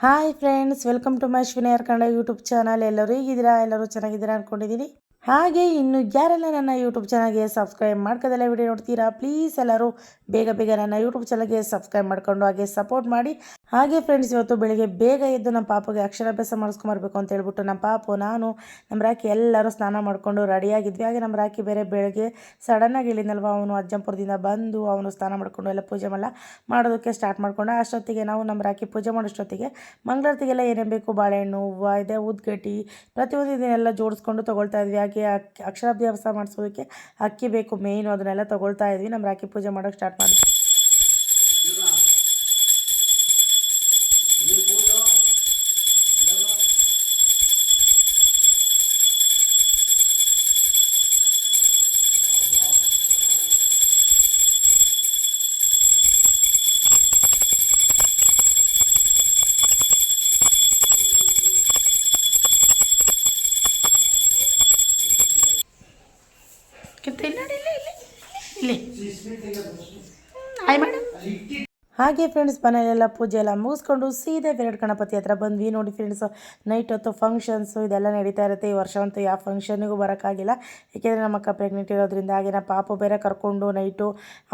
Hi friends, welcome to my ಶ್ವಿನಿಯರ್ Kannada YouTube channel. ಎಲ್ಲರೂ ಹೇಗಿದ್ದೀರಾ? ಎಲ್ಲರೂ ಚೆನ್ನಾಗಿದ್ದೀರಾ ಅಂದ್ಕೊಂಡಿದ್ದೀನಿ ಹಾಗೆ ಇನ್ನು ಯಾರೆಲ್ಲ ನನ್ನ ಯೂಟ್ಯೂಬ್ ಚಾನಲ್ಗೆ ಸಬ್ಸ್ಕ್ರೈಬ್ ಮಾಡ್ಕೋದೆಲ್ಲ ವಿಡಿಯೋ ನೋಡ್ತೀರಾ ಪ್ಲೀಸ್ ಎಲ್ಲರೂ ಬೇಗ ಬೇಗ ನನ್ನ ಯೂಟ್ಯೂಬ್ ಚಾನಲ್ಗೆ ಸಬ್ಸ್ಕ್ರೈಬ್ ಮಾಡ್ಕೊಂಡು ಹಾಗೆ ಸಪೋರ್ಟ್ ಮಾಡಿ. ಹಾಗೆ ಫ್ರೆಂಡ್ಸ್ ಇವತ್ತು ಬೆಳಿಗ್ಗೆ ಬೇಗ ಎದ್ದು ನಮ್ಮ ಪಾಪಗೆ ಅಕ್ಷರಾಭ್ಯಾಸ ಮಾಡಿಸ್ಕೊಂಬರ್ಬೇಕು ಅಂತ ಹೇಳ್ಬಿಟ್ಟು ನಮ್ಮ ಪಾಪು, ನಾನು, ನಮ್ಮ ರಾಕಿ ಎಲ್ಲರೂ ಸ್ನಾನ ಮಾಡಿಕೊಂಡು ರೆಡಿಯಾಗಿದ್ವಿ ಹಾಗೆ ನಮ್ಮ ರಾಕಿ ಬೇರೆ ಬೆಳಗ್ಗೆ ಸಡನ್ನಾಗಿ ಇಳಿದಲ್ವ ಅವನು ಅಜ್ಜಂಪುರದಿಂದ ಬಂದು ಅವನು ಸ್ನಾನ ಮಾಡಿಕೊಂಡು ಎಲ್ಲ ಪೂಜೆ ಎಲ್ಲ ಮಾಡೋದಕ್ಕೆ ಸ್ಟಾರ್ಟ್ ಮಾಡಿಕೊಂಡು. ಅಷ್ಟೊತ್ತಿಗೆ ನಾವು ನಮ್ಮ ರಾಕಿ ಪೂಜೆ ಮಾಡೋಷ್ಟೊತ್ತಿಗೆ ಮಂಗಳಾರತಿಗೆಲ್ಲ ಏನೇನು ಬೇಕು? ಬಾಳೆಹಣ್ಣು, ಹೂವು, ಇದೆ ಉದ್ಗಟ್ಟಿ, ಪ್ರತಿಯೊಂದು ಇದನ್ನೆಲ್ಲ ಜೋಡಿಸ್ಕೊಂಡು ತೊಗೊಳ್ತಾ ಇದ್ವಿ. ಹಾಗೆ ಅಕ್ಷರಾಭ್ಯಾಸ ಮಾಡಿಸೋದಕ್ಕೆ ಅಕ್ಕಿ ಬೇಕು ಮೇಯ್ನು ಅದನ್ನೆಲ್ಲ ತೊಗೊಳ್ತಾ ಇದ್ವಿ. ನಮ್ಮ ರಾಕಿ ಪೂಜೆ ಮಾಡೋಕ್ಕೆ ಸ್ಟಾರ್ಟ್ ಮಾಡಿ ಇಲ್ಲಿ ಆಯ್ ಹಾಗೆ ಫ್ರೆಂಡ್ಸ್ ಮನೆಯಲ್ಲೆಲ್ಲ ಪೂಜೆ ಎಲ್ಲ ಮುಗಿಸ್ಕೊಂಡು ಸೀದಾ ವಿರಾಟ್ ಗಣಪತಿ ಹತ್ರ ಬಂದ್ವಿ. ನೋಡಿ ಫ್ರೆಂಡ್ಸ್ ನೈಟ್ ಹೊತ್ತು ಫಂಕ್ಷನ್ಸು ಇದೆಲ್ಲ ನಡೀತಾ ಇರುತ್ತೆ. ಈ ವರ್ಷ ಅಂತೂ ಯಾವ ಫಂಕ್ಷನಿಗೂ ಬರೋಕ್ಕಾಗಿಲ್ಲ. ಏಕೆಂದರೆ ನಮ್ಮ ಅಕ್ಕ ಪ್ರೆಗ್ನೆಂಟ್ ಇರೋದ್ರಿಂದ ಹಾಗೆ ನಮ್ಮ ಪಾಪು ಬೇರೆ ಕರ್ಕೊಂಡು ನೈಟು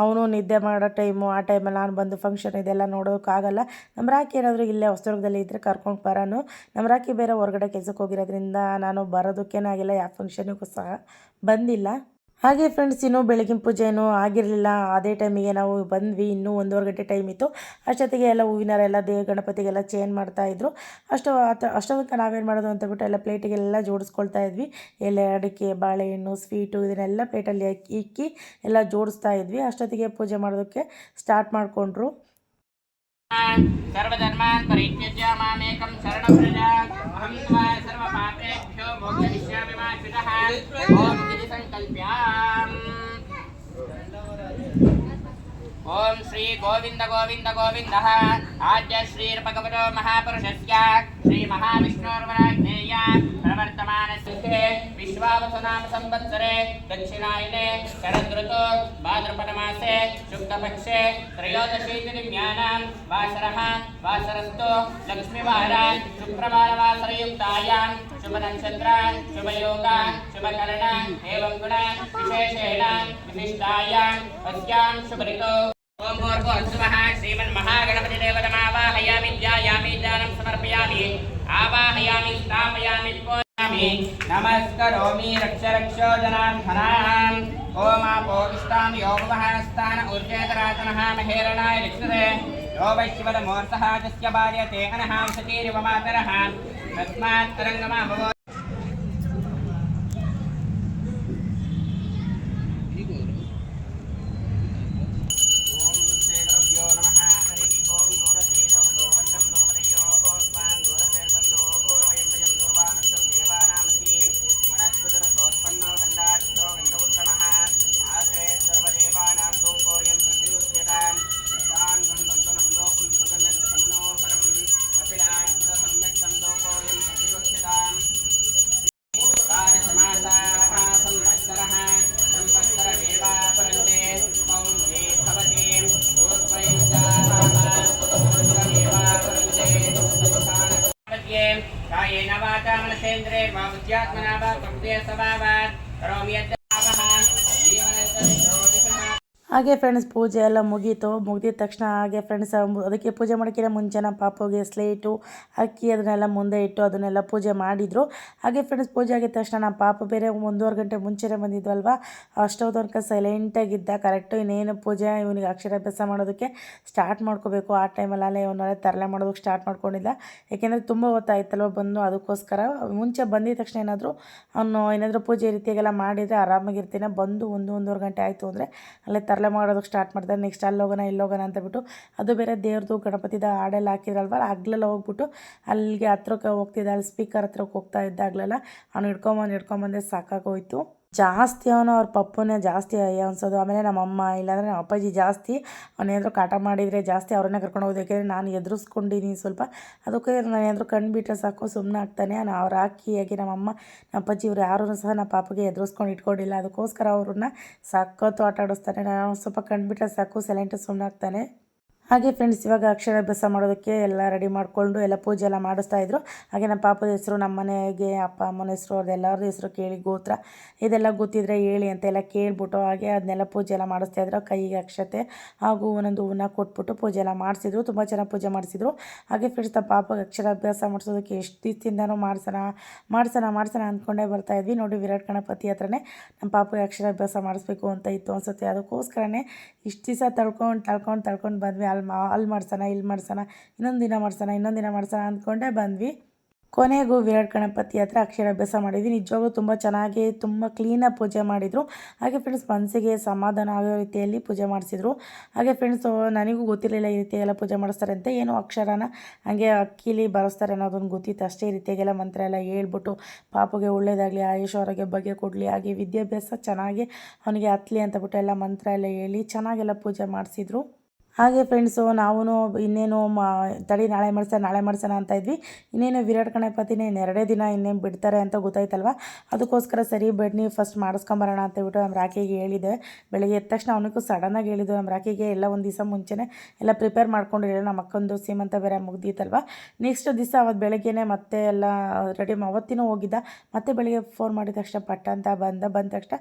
ಅವನು ನಿದ್ದೆ ಮಾಡೋ ಟೈಮು ಆ ಟೈಮಲ್ಲಿ ನಾನು ಬಂದು ಫಂಕ್ಷನ್ ಇದೆಲ್ಲ ನೋಡೋಕ್ಕಾಗಲ್ಲ ನಮ್ಮ ರಾಕಿ ಏನಾದರೂ ಇಲ್ಲೇ ಹೊಸದುರ್ಗದಲ್ಲಿ ಇದ್ದರೆ ಕರ್ಕೊಂಡು ಬರೋನು. ನಮ್ಮ ರಾಕಿ ಬೇರೆ ಹೊರಗಡೆ ಕೆಲಸಕ್ಕೆ ಹೋಗಿರೋದ್ರಿಂದ ನಾನು ಬರೋದಕ್ಕೇನಾಗಿಲ್ಲ. ಯಾವ ಫಂಕ್ಷನಿಗೂ ಸಹ ಬಂದಿಲ್ಲ. ಹಾಗೆ ಫ್ರೆಂಡ್ಸ್ ಇನ್ನೂ ಬೆಳಗಿನ ಪೂಜೆ ಏನೂ ಆಗಿರಲಿಲ್ಲ ಅದೇ ಟೈಮಿಗೆ ನಾವು ಬಂದ್ವಿ ಇನ್ನೂ ಒಂದೂವರೆ ಗಂಟೆ ಟೈಮ್ ಇತ್ತು ಅಷ್ಟೊತ್ತಿಗೆ ಎಲ್ಲ ಹೂವಿನರೆಲ್ಲ ದೇವ ಗಣಪತಿಗೆಲ್ಲ ಚೇಂಜ್ ಮಾಡ್ತಾಯಿದ್ರು ಅಷ್ಟು ಅತ ಅಷ್ಟೊಂದಕ್ಕೆ ನಾವೇನು ಮಾಡೋದು ಅಂತ ಬಿಟ್ಟು ಎಲ್ಲ ಪ್ಲೇಟಿಗೆಲ್ಲ ಜೋಡಿಸ್ಕೊಳ್ತಾ ಇದ್ವಿ ಎಲೆ ಅಡಿಕೆ ಬಾಳೆಹಣ್ಣು ಸ್ವೀಟು ಇದನ್ನೆಲ್ಲ ಪ್ಲೇಟಲ್ಲಿ ಅಕ್ಕಿ ಇಕ್ಕಿ ಎಲ್ಲ ಜೋಡಿಸ್ತಾ ಇದ್ವಿ ಅಷ್ಟೊತ್ತಿಗೆ ಪೂಜೆ ಮಾಡೋದಕ್ಕೆ ಸ್ಟಾರ್ಟ್ ಮಾಡಿಕೊಂಡ್ರು सर्वधर्मान् परित्यज्य मामेकं शरणव्रज अहं त्वा सर्वपापेभ्यो मोक्षयिष्यामि मा श्रुतः ॐ సంకల్ప్యాం ఓం శ్రీ గోవింద గోవింద గోవింద. ఆద్య శ్రీర్భగవతో మహాపురుషస్య. శ్రీ మహావిష్ణోర్వరాజ్ఞేయ. ప్రవర్తమాన సింహే विश्वावसुनाम संवत्सरे दक्षिणायने शरदृतो भाद्रपदमासे शुक्लपक्षे त्रयोदशी दिव्यानां वासरः वासरस्तु लक्ष्मीवारा शुक्रवारवासरयुक्तायां शुभनक्षत्र शुभयोग शुभकरण एवं गुण विशेषेण विशिष्टायाम् अस्यां शुभऋतौ ओम भूर्भुवस्सुवः श्रीमन्महागणपतिदेवतमावाहयामि ध्यायामि ध्यानं समर्पयामि आवाहयामि स्थापयामि पूजयामि नमस्करोमि रक्ष रक्ष जनार्दनाम् ॐ आपोविष्टां योगवः स्थान ऊर्जेतरातनः, महेरणाय लिक्षते यो वैश्वरमूर्तः तस्य बाल्यते अनहां सतीरिव मातरः तस्मात् तरङ्गमाभवो मनसेन्द्रे वा बुद्ध्यात्मना वा प्रकृते स्वभावात् करोमि यद्भावः जीवनस्य ज्योतिषः ಹಾಗೆ ಫ್ರೆಂಡ್ಸ್ ಪೂಜೆ ಎಲ್ಲ ಮುಗೀತು. ಮುಗಿದ ತಕ್ಷಣ ಹಾಗೆ ಫ್ರೆಂಡ್ಸ್ ಅದಕ್ಕೆ ಪೂಜೆ ಮಾಡೋಕ್ಕಿಂತ ಮುಂಚೆನ ಪಾಪುಗೆ ಸ್ಲೇಟು ಅಕ್ಕಿ ಅದನ್ನೆಲ್ಲ ಮುಂದೆ ಇಟ್ಟು ಅದನ್ನೆಲ್ಲ ಪೂಜೆ ಮಾಡಿದರು. ಹಾಗೆ ಫ್ರೆಂಡ್ಸ್ ಪೂಜೆ ಆಗಿದ ತಕ್ಷಣ ನಮ್ಮ ಪಾಪ ಬೇರೆ ಒಂದೂವರೆ ಗಂಟೆ ಮುಂಚೆನೇ ಬಂದಿದ್ವಲ್ವ? ಅಷ್ಟೊತ್ತು ತನಕ ಸೈಲೆಂಟಾಗಿದ್ದ ಕರೆಕ್ಟು ಇನ್ನೇನು ಪೂಜೆ, ಇವನಿಗೆ ಅಕ್ಷರಾಭ್ಯಾಸ ಮಾಡೋದಕ್ಕೆ ಸ್ಟಾರ್ಟ್ ಮಾಡ್ಕೋಬೇಕು. ಆ ಟೈಮಲ್ಲಿ ಅಲ್ಲೇ ಇವನಲ್ಲೇ ತರಲೆ ಮಾಡೋದಕ್ಕೆ ಸ್ಟಾರ್ಟ್ ಮಾಡ್ಕೊಂಡಿದ್ದ. ಏಕೆಂದರೆ ತುಂಬ ಹೊತ್ತಾಯ್ತಲ್ವ ಬಂದು, ಅದಕ್ಕೋಸ್ಕರ ಮುಂಚೆ ಬಂದಿದ ತಕ್ಷಣ ಏನಾದರೂ ಅವನು ಏನಾದರೂ ಪೂಜೆ ರೀತಿಯಾಗೆಲ್ಲ ಮಾಡಿದರೆ ಆರಾಮಾಗಿರ್ತೀನಿ. ಬಂದು ಒಂದು, ಒಂದೂವರೆ ಗಂಟೆ ಆಯಿತು ಅಂದರೆ ಅಲ್ಲೇ ತರಲೆ ಮಾಡೋದಕ್ಕೆ ಸ್ಟಾರ್ಟ್ ಮಾಡ್ತಾರೆ. ನೆಕ್ಸ್ಟ್ ಅಲ್ಲಿ ಹೋಗೋಣ, ಇಲ್ಲಿ ಹೋಗೋಣ ಅಂತ ಬಿಟ್ಟು ಅದು ಬೇರೆ ದೇವ್ರದ್ದು ಗಣಪತಿದ ಹಾಡೆಲ್ಲ ಹಾಕಿದ್ರಲ್ವ? ಹಗ್ಲೆಲ್ಲ ಹೋಗ್ಬಿಟ್ಟು ಅಲ್ಲಿಗೆ ಹತ್ರಕ್ಕೆ ಹೋಗ್ತಿದ್ದೆ. ಅಲ್ಲಿ ಸ್ಪೀಕರ್ ಹತ್ರಕ್ಕೆ ಹೋಗ್ತಾ ಇದ್ದಾಗಲೆಲ್ಲ ಅವ್ನು ಹಿಡ್ಕೊಂಬಂದು, ಹಿಡ್ಕೊಂಬಂದೆ ಸಾಕಾಗೋಯ್ತು. ಜಾಸ್ತಿ ಅವನು ಅವ್ರ ಪಪ್ಪನೇ ಜಾಸ್ತಿ ಅನ್ಸೋದು. ಆಮೇಲೆ ನಮ್ಮಮ್ಮ ಇಲ್ಲಾಂದರೆ ನಮ್ಮ ಅಪ್ಪಾಜಿ ಜಾಸ್ತಿ ಅವನೇನಾದ್ರು ಕಾಟ ಮಾಡಿದರೆ ಜಾಸ್ತಿ ಅವ್ರನ್ನೇ ಕರ್ಕೊಂಡು ಹೋಗೋದು. ಯಾಕೆಂದರೆ ನಾನು ಎದುರಿಸ್ಕೊಂಡಿದ್ದೀನಿ ಸ್ವಲ್ಪ. ಅದಕ್ಕೆ ನಾನು ಏನಾದರೂ ಬಿಟ್ಟರೆ ಸಾಕು ಸುಮ್ಮನೆ ಆಗ್ತಾನೆ. ನಾನು ಅವ್ರು ಹಾಕಿ ನಮ್ಮ ನಮ್ಮಮ್ಮ ನಮ್ಮ ಅಪ್ಪಾಜಿ ಇವ್ರು ಯಾರೂ ಸಹ ನಮ್ಮ ಪಾಪಗೆ ಎದುರಿಸ್ಕೊಂಡು ಇಟ್ಕೊಂಡಿಲ್ಲ. ಅದಕ್ಕೋಸ್ಕರ ಅವ್ರನ್ನ ಸಖತ್ತು ಆಟ ಆಡಿಸ್ತಾನೆ ನಾನು ಸ್ವಲ್ಪ ಕಣ್ಣು ಬಿಟ್ಟರೆ ಸಾಕು ಸೈಲೆಂಟ್ ಸುಮ್ಮನೆ ಆಗ್ತಾನೆ. ಹಾಗೆ ಫ್ರೆಂಡ್ಸ್ ಇವಾಗ ಅಕ್ಷರಾಭ್ಯಾಸ ಮಾಡೋದಕ್ಕೆ ಎಲ್ಲ ರೆಡಿ ಮಾಡಿಕೊಂಡು ಎಲ್ಲ ಪೂಜೆ ಎಲ್ಲ ಮಾಡಿಸ್ತಾ ಇದ್ರು. ಹಾಗೆ ನಮ್ಮ ಪಾಪದ ಹೆಸರು, ನಮ್ಮ ಮನೆಗೆ ಅಪ್ಪ, ಅಮ್ಮನ ಹೆಸರು ಅವ್ರದ್ದು ಎಲ್ಲರದ್ದು ಹೆಸರು ಕೇಳಿ, ಗೋತ್ರ. ಇದೆಲ್ಲ ಗೊತ್ತಿದ್ರೆ ಹೇಳಿ ಅಂತ ಎಲ್ಲ ಕೇಳ್ಬಿಟ್ಟು ಹಾಗೆ ಅದನ್ನೆಲ್ಲ ಪೂಜೆ ಎಲ್ಲ ಮಾಡಿಸ್ತಾ ಇದ್ರು. ಕೈಗೆ ಅಕ್ಷತೆ ಹಾಗೂ ಒಂದೊಂದು ಹೂವನ್ನ ಕೊಟ್ಬಿಟ್ಟು ಪೂಜೆ ಎಲ್ಲ ಮಾಡಿಸಿದ್ರು. ತುಂಬ ಚೆನ್ನಾಗಿ ಪೂಜೆ ಮಾಡಿಸಿದ್ರು. ಹಾಗೆ ಫ್ರೆಂಡ್ಸ್ ನಮ್ಮ ಪಾಪಗೆ ಅಕ್ಷರಾಭ್ಯಾಸ ಮಾಡಿಸೋದಕ್ಕೆ ಎಷ್ಟು ದಿವಸದಿಂದನೂ ಮಾಡ್ಸೋಣ ಮಾಡಿಸೋಣ ಮಾಡ್ಸೋಣ ಅಂದ್ಕೊಂಡೇ ಬರ್ತಾ ಇದ್ವಿ. ನೋಡಿ ವಿರಾಟ್ ಗಣಪತಿ ಹತ್ರನೇ ನಮ್ಮ ಪಾಪಗೆ ಅಕ್ಷರಾಭ್ಯಾಸ ಮಾಡಿಸ್ಬೇಕು ಅಂತ ಇತ್ತು ಅನ್ಸುತ್ತೆ. ಅದಕ್ಕೋಸ್ಕರನೇ ಇಷ್ಟು ದಿವಸ ತಳ್ಕೊಂಡು ತಳ್ಕೊಂಡು ತಳ್ಕೊಂಡು ಬಂದ್ವಿ. ಅಲ್ಲಿ ಮಾ ಅಲ್ಲಿ ಮಾಡ್ಸೋಣ, ಇಲ್ಲಿ ಮಾಡ್ಸೋಣ, ಇನ್ನೊಂದು ದಿನ ಮಾಡ್ಸೋಣ, ಇನ್ನೊಂದು ದಿನ ಮಾಡ್ಸೋಣ ಅಂದ್ಕೊಂಡೇ ಬಂದ್ವಿ. ಕೊನೆಗೂ ವಿರಾಟ್ ಗಣಪತಿ ಹತ್ರ ಅಕ್ಷರಾಭ್ಯಾಸ ಮಾಡಿದ್ವಿ. ನಿಜವಾಗ್ಲೂ ತುಂಬ ಚೆನ್ನಾಗಿ, ತುಂಬ ಕ್ಲೀನಾಗಿ ಪೂಜೆ ಮಾಡಿದರು. ಹಾಗೆ ಫ್ರೆಂಡ್ಸ್ ಮನಸ್ಸಿಗೆ ಸಮಾಧಾನ ಆಗೋ ರೀತಿಯಲ್ಲಿ ಪೂಜೆ ಮಾಡಿಸಿದ್ರು. ಹಾಗೆ ಫ್ರೆಂಡ್ಸ್ ನನಗೂ ಗೊತ್ತಿರಲಿಲ್ಲ ಈ ರೀತಿ ಎಲ್ಲ ಪೂಜೆ ಮಾಡಿಸ್ತಾರೆ ಅಂತ. ಏನು ಅಕ್ಷರನ ಹಾಗೆ ಅಕ್ಕಿಲಿ ಬರೆಸ್ತಾರೆ ಅನ್ನೋದೊಂದು ಗೊತ್ತಿತ್ತು ಅಷ್ಟೇ. ಈ ರೀತಿಯಾಗೆಲ್ಲ ಮಂತ್ರ ಎಲ್ಲ ಹೇಳ್ಬಿಟ್ಟು ಪಾಪಗೆ ಒಳ್ಳೇದಾಗಲಿ, ಆಯುಷ್ ಅವರಿಗೆ ಬಗ್ಗೆ ಕೊಡಲಿ, ಹಾಗೆ ವಿದ್ಯಾಭ್ಯಾಸ ಚೆನ್ನಾಗಿ ಅವನಿಗೆ ಹತ್ತಲಿ ಅಂತ ಬಿಟ್ಟು ಎಲ್ಲ ಮಂತ್ರ ಎಲ್ಲ ಹೇಳಿ ಚೆನ್ನಾಗೆಲ್ಲ ಪೂಜೆ ಮಾಡಿಸಿದ್ರು. ಹಾಗೆ ಫ್ರೆಂಡ್ಸು ನಾವು ಇನ್ನೇನು ಮಾ, ತಡಿ ನಾಳೆ ಮಾಡ್ಸೋಣ ನಾಳೆ ಮಾಡ್ಸೋಣ ಅಂತ ಇದ್ವಿ. ಇನ್ನೇನು ವಿರಾಟ್ ಗಣಪತಿನೇ ಎರಡೇ ದಿನ ಇನ್ನೇನು ಬಿಡ್ತಾರೆ ಅಂತ ಗೊತ್ತಾಯ್ತಲ್ವ? ಅದಕ್ಕೋಸ್ಕರ ಸರಿ ಬೆಡ್ನಿ ಫಸ್ಟ್ ಮಾಡಿಸ್ಕೊಂಬರೋಣ ಅಂತ ಹೇಳ್ಬಿಟ್ಟು ನಮ್ಮ ರಾಖಿಗೆ ಹೇಳಿದೆ. ಬೆಳಗ್ಗೆ ಎದ್ದ ತಕ್ಷಣ ಅವನಿಗೂ ಸಡನ್ನಾಗಿ ಹೇಳಿದ್ದು. ನಮ್ಮ ರಾಖಿಗೆ ಎಲ್ಲ ಒಂದು ದಿವಸ ಮುಂಚೆನೇ ಎಲ್ಲ ಪ್ರಿಪೇರ್ ಮಾಡ್ಕೊಂಡು ಹೇಳಿ ನಮ್ಮ ಅಕ್ಕಂದು ಸೀಮಂತ ಬೇರೆ ಮುಗ್ದಿತ್ತಲ್ವ ನೆಕ್ಸ್ಟ್ ದಿವಸ ಅವತ್ತು ಬೆಳಗ್ಗೆನೇ ಮತ್ತೆ ಎಲ್ಲ ರೆಡಿ ಅವತ್ತಿನೂ ಹೋಗಿದ್ದ. ಮತ್ತೆ ಬೆಳಗ್ಗೆ ಫೋನ್ ಮಾಡಿದ ತಕ್ಷಣ ಪಟ್ಟ ಅಂತ ಬಂದ ಬಂದ ತಕ್ಷಣ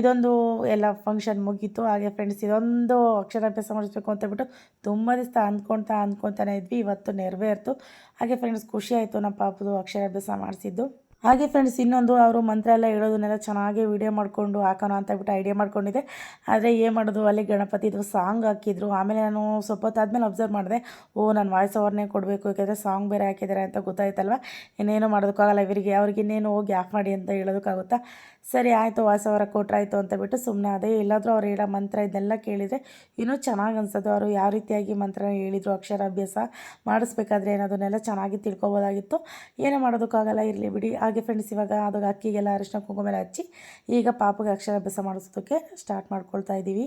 ಇದೊಂದು ಎಲ್ಲ ಫಂಕ್ಷನ್ ಮುಗೀತು. ಹಾಗೆ ಫ್ರೆಂಡ್ಸ್ ಇದೊಂದು ಅಕ್ಷರಾಭ್ಯಾಸ ಮಾಡಿಸ್ಬೇಕು ಅಂತ ಹೇಳ್ಬಿಟ್ಟು ತುಂಬ ದಿವಸ ಅಂದ್ಕೊಳ್ತಾ ಅಂದ್ಕೊತಾನೆ ಇದ್ವಿ. ಇವತ್ತು ನೆರವೇರ್ತು ಹಾಗೆ ಫ್ರೆಂಡ್ಸ್ ಖುಷಿ ಆಯಿತು ನಮ್ಮ ಪಾಪದು ಅಕ್ಷರಾಭ್ಯಾಸ ಮಾಡಿಸಿದ್ದು. ಹಾಗೆ ಫ್ರೆಂಡ್ಸ್ ಇನ್ನೊಂದು ಅವರು ಮಂತ್ರ ಎಲ್ಲ ಹೇಳೋದನ್ನೆಲ್ಲ ಚೆನ್ನಾಗಿ ವಿಡಿಯೋ ಮಾಡಿಕೊಂಡು ಹಾಕೋಣ ಅಂತ ಬಿಟ್ಟು ಐಡಿಯಾ ಮಾಡ್ಕೊಂಡಿದ್ದೆ. ಆದರೆ ಏನು ಮಾಡೋದು, ಅಲ್ಲಿ ಗಣಪತಿದು ಸಾಂಗ್ ಹಾಕಿದ್ರು. ಆಮೇಲೆ ನಾನು ಸ್ವಲ್ಪ ಹೊತ್ತಾದ್ಮೇಲೆ ಅಬ್ಸರ್ವ್ ಮಾಡಿದೆ. ಓ, ನಾನು ವಾಯ್ಸ್ ಓವರ್ನೇ ಕೊಡಬೇಕು. ಯಾಕೆಂದರೆ ಸಾಂಗ್ ಬೇರೆ ಹಾಕಿದ್ದಾರೆ ಅಂತ ಗೊತ್ತಾಯ್ತಲ್ವ? ಇನ್ನೇನು ಮಾಡೋದಕ್ಕಾಗಲ್ಲ. ಇವರಿಗೆ, ಅವ್ರಿಗೆ ಇನ್ನೇನು ಹೋಗಿ ಆಫ್ ಮಾಡಿ ಅಂತ ಹೇಳೋದಕ್ಕಾಗುತ್ತಾ? ಸರಿ ಆಯಿತು ವಾಸವರ ಕೊಟ್ರಾಯಿತು ಅಂತ ಬಿಟ್ಟು ಸುಮ್ಮನೆ ಅದೇ ಎಲ್ಲಾದರೂ ಅವ್ರು ಹೇಳೋ ಮಂತ್ರ ಇದೆಲ್ಲ ಕೇಳಿದರೆ ಇನ್ನೂ ಚೆನ್ನಾಗಿ ಅನ್ಸೋದು. ಅವರು ಯಾವ ರೀತಿಯಾಗಿ ಮಂತ್ರ ಹೇಳಿದರು, ಅಕ್ಷರಾಭ್ಯಾಸ ಮಾಡಿಸ್ಬೇಕಾದ್ರೆ ಏನದನ್ನೆಲ್ಲ ಚೆನ್ನಾಗಿ ತಿಳ್ಕೊಬೋದಾಗಿತ್ತು. ಏನೂ ಮಾಡೋದಕ್ಕಾಗಲ್ಲ, ಇರಲಿ ಬಿಡಿ. ಹಾಗೆ ಫ್ರೆಂಡ್ಸ್ ಇವಾಗ ಅದು ಅಕ್ಕಿಗೆಲ್ಲ ಅರಿಶಿನ ಕುಂಕುಮ ಹಚ್ಚಿ ಈಗ ಪಾಪಗೆ ಅಕ್ಷರಾಭ್ಯಾಸ ಮಾಡಿಸೋದಕ್ಕೆ ಸ್ಟಾರ್ಟ್ ಮಾಡ್ಕೊಳ್ತಾ ಇದ್ದೀವಿ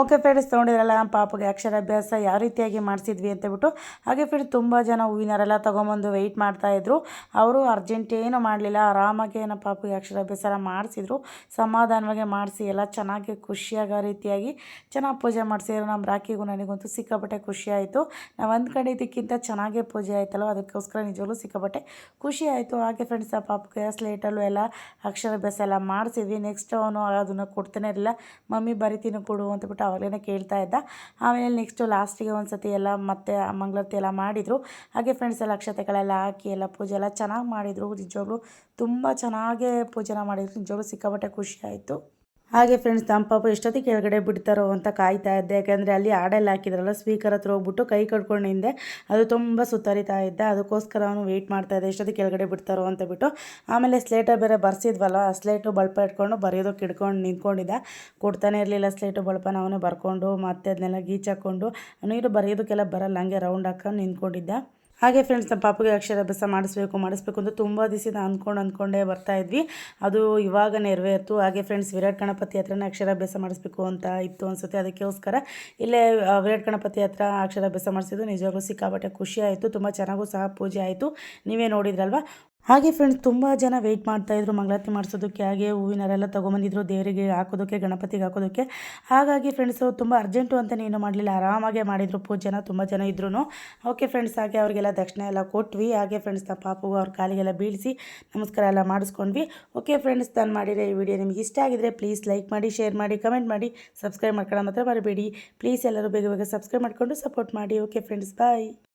ಓಕೆ ಫ್ರೆಂಡ್ಸ್, ತೊಗೊಂಡಿದ್ರಲ್ಲ ಪಾಪಗೆ ಅಕ್ಷರಾಭ್ಯಾಸ ಯಾವ ರೀತಿಯಾಗಿ ಮಾಡಿಸಿದ್ವಿ ಅಂತ ಬಿಟ್ಟು ಹಾಗೆ ಫ್ರೆಂಡ್ಸ್ ತುಂಬ ಜನ ಹೂವಿನರೆಲ್ಲ ತೊಗೊಂಬಂದು ವೆಯ್ಟ್ ಮಾಡ್ತಾಯಿದ್ರು ಅವರು ಅರ್ಜೆಂಟ್ ಏನು ಮಾಡಲಿಲ್ಲ, ಆರಾಮಾಗಿ ನಮ್ಮ ಪಾಪಗೆ ಅಕ್ಷರಾಭ್ಯಾಸ ಎಲ್ಲ ಮಾಡಿಸಿದ್ರು. ಸಮಾಧಾನವಾಗಿ ಮಾಡಿಸಿ, ಎಲ್ಲ ಚೆನ್ನಾಗಿ ಖುಷಿಯಾಗೋ ರೀತಿಯಾಗಿ ಚೆನ್ನಾಗಿ ಪೂಜೆ ಮಾಡಿಸಿದ್ರು ನಮ್ಮ ರಾಖಿಗೂ ನನಗಂತೂ ಸಿಕ್ಕಾಪಟ್ಟೆ ಖುಷಿ ಆಯಿತು. ನಾವು ಅಂದ್ಕೊಂಡಿದ್ದಕ್ಕಿಂತ ಚೆನ್ನಾಗೇ ಪೂಜೆ ಆಯ್ತಲ್ಲ ಅದಕ್ಕೋಸ್ಕರ ನಿಜವಾಗ್ಲೂ ಸಿಕ್ಕಾಪಟ್ಟೆ ಖುಷಿ ಆಯಿತು. ಹಾಗೆ ಫ್ರೆಂಡ್ಸ್ ಆ ಪಾಪಗೆ ಸ್ಲೇಟಲ್ಲೂ ಎಲ್ಲ ಅಕ್ಷರಾಭ್ಯಾಸ ಎಲ್ಲ ಮಾಡಿಸಿದ್ವಿ. ನೆಕ್ಸ್ಟ್ ಅವನು ಅದನ್ನು ಕೊಡ್ತಾನೆ ಇರಲಿಲ್ಲ. ಮಮ್ಮಿ, ಬರಿತೀನಿ ಕೊಡು ಅಂತ ಅವಾಗಲೇ ಕೇಳ್ತಾ ಇದ್ದ. ಆಮೇಲೆ ನೆಕ್ಸ್ಟು ಲಾಸ್ಟಿಗೆ ಒಂದು ಸತಿ ಎಲ್ಲ ಮತ್ತೆ ಮಂಗಳಾರತಿ ಎಲ್ಲ ಮಾಡಿದರು. ಹಾಗೆ ಫ್ರೆಂಡ್ಸ್ ಎಲ್ಲ ಅಕ್ಷತೆಗಳೆಲ್ಲ ಹಾಕಿ ಎಲ್ಲ ಪೂಜೆ ಎಲ್ಲ ಚೆನ್ನಾಗಿ ಮಾಡಿದರು. ನಿಜವಾಗ್ಲೂ ತುಂಬ ಚೆನ್ನಾಗೇ ಪೂಜೆನ ಮಾಡಿದ್ರು. ನಿಜವಾಗ್ಲೂ ಸಿಕ್ಕಾಪಟ್ಟೆ ಖುಷಿ ಆಯಿತು. ಹಾಗೆ ಫ್ರೆಂಡ್ಸ್ ನಮ್ಮ ಪಾಪ ಎಷ್ಟೊತ್ತಿಗೆ ಕೆಳಗಡೆ ಬಿಡ್ತಾರೋ ಅಂತ ಕಾಯ್ತಾ ಇದ್ದೆ. ಯಾಕೆಂದರೆ ಅಲ್ಲಿ ಹಾಡೆಲ್ಲ ಹಾಕಿದ್ರಲ್ಲ ಸ್ಪೀಕರ್ ಹತ್ರ ಹೋಗ್ಬಿಟ್ಟು ಕೈ ಕಟ್ಕೊಂಡು ಹಿಂದೆ ಅದು ತುಂಬ ಸುತ್ತರಿತಾ ಇದ್ದೆ. ಅದಕ್ಕೋಸ್ಕರ ಅವನು ವೆಯ್ಟ್ ಮಾಡ್ತಾ ಇದ್ದೆ, ಎಷ್ಟೊತ್ತಿಗೆ ಕೆಳಗಡೆ ಬಿಡ್ತಾರೋ ಅಂತ ಬಿಟ್ಟು. ಆಮೇಲೆ ಸ್ಲೇಟ ಬೇರೆ ಬರ್ಸಿದ್ವಲ್ಲ, ಆ ಸ್ಲೇಟು ಬಳ್ಪ ಇಟ್ಕೊಂಡು ಬರೆಯೋದಕ್ಕೆ ಹಿಡ್ಕೊಂಡು ನಿಂತ್ಕೊಂಡಿದ್ದೆ. ಕೊಡ್ತಾನೆ ಇರಲಿಲ್ಲ ಸ್ಲೇಟು ಬಳಪನ, ಅವನೇ ಬರ್ಕೊಂಡು ಮತ್ತೆ ಅದನ್ನೆಲ್ಲ ಗೀಚಾಕೊಂಡು ನೀರು ಬರೆಯೋದಕ್ಕೆಲ್ಲ ಬರಲ್ಲ, ಹಂಗೆ ರೌಂಡ್ ಹಾಕೊಂಡು ನಿಂತ್ಕೊಂಡಿದ್ದ. ಹಾಗೆ ಫ್ರೆಂಡ್ಸ್ ನಮ್ಮ ಪಾಪಗೆ ಅಕ್ಷರಾಭ್ಯಾಸ ಮಾಡಿಸ್ಬೇಕು ಮಾಡಿಸ್ಬೇಕು ಅಂತ ತುಂಬ ದಿವಸದ ಅಂದ್ಕೊಂಡು ಅಂದ್ಕೊಂಡೇ ಬರ್ತಾ ಇದ್ವಿ. ಅದು ಇವಾಗ ನೆರವೇರ್ತು. ಹಾಗೆ ಫ್ರೆಂಡ್ಸ್ ವಿರಾಟ್ ಗಣಪತಿ ಹತ್ರನೇ ಅಕ್ಷರಾಭ್ಯಾಸ ಮಾಡಿಸ್ಬೇಕು ಅಂತ ಇತ್ತು ಅನಿಸುತ್ತೆ. ಅದಕ್ಕೋಸ್ಕರ ಇಲ್ಲೇ ವಿರಾಟ್ ಗಣಪತಿ ಹತ್ರ ಅಕ್ಷರಾಭ್ಯಾಸ ಮಾಡಿಸಿದ್ದು ನಿಜವಾಗ್ಲೂ ಸಿಕ್ಕಾಪಟ್ಟೆ ಖುಷಿ ಆಯಿತು. ತುಂಬ ಚೆನ್ನಾಗೂ ಸಹ ಪೂಜೆ ಆಯಿತು. ನೀವೇ ನೋಡಿದ್ರಲ್ವಾ? ಹಾಗೆ ಫ್ರೆಂಡ್ಸ್ ತುಂಬ ಜನ ವೆಯ್ಟ್ ಮಾಡ್ತಾಯಿದ್ರು ಮಂಗಳಾರತಿ ಮಾಡಿಸೋದಕ್ಕೆ, ಹಾಗೆ ಹೂವಿನರೆಲ್ಲ ತೊಗೊಂಬಂದಿದ್ರು, ದೇವರಿಗೆ ಹಾಕೋದಕ್ಕೆ, ಗಣಪತಿಗೆ ಹಾಕೋದಕ್ಕೆ. ಹಾಗಾಗಿ ಫ್ರೆಂಡ್ಸು ತುಂಬ ಅರ್ಜೆಂಟು ಅಂತಲೇ ಏನು ಮಾಡಲಿಲ್ಲ, ಆರಾಮಾಗೆ ಮಾಡಿದರು ಪೂಜೆನ ತುಂಬ ಜನ ಇದ್ರೂ ಓಕೆ ಫ್ರೆಂಡ್ಸ್ ಹಾಗೆ ಅವರಿಗೆಲ್ಲ ದಕ್ಷಿಣ ಎಲ್ಲ ಕೊಟ್ವಿ, ಹಾಗೆ ಫ್ರೆಂಡ್ಸ್ ನಮ್ಮ ಪಾಪುಗೂ ಅವ್ರ ಕಾಲಿಗೆಲ್ಲ ಬೀಳಿಸಿ, ನಮಸ್ಕಾರ ಎಲ್ಲ ಮಾಡಿಸ್ಕೊಂಡ್ವಿ. ಓಕೆ ಫ್ರೆಂಡ್ಸ್ ನಾನು ಮಾಡಿರೋ ಈ ವಿಡಿಯೋ ನಿಮಗೆ ಇಷ್ಟ ಆಗಿದ್ರೆ ಪ್ಲೀಸ್ ಲೈಕ್ ಮಾಡಿ ಶೇರ್ ಮಾಡಿ ಕಮೆಂಟ್ ಮಾಡಿ ಸಬ್ಸ್ಕ್ರೈಬ್ ಮಾಡ್ಕೊಳ್ಳೋ ಮಾತ್ರ ಬರಬೇಡಿ ಪ್ಲೀಸ್ ಎಲ್ಲರೂ ಬೇಗ ಬೇಗ ಸಬ್ಸ್ಕ್ರೈಬ್ ಮಾಡಿಕೊಂಡು ಸಪೋರ್ಟ್ ಮಾಡಿ. Okay friends bye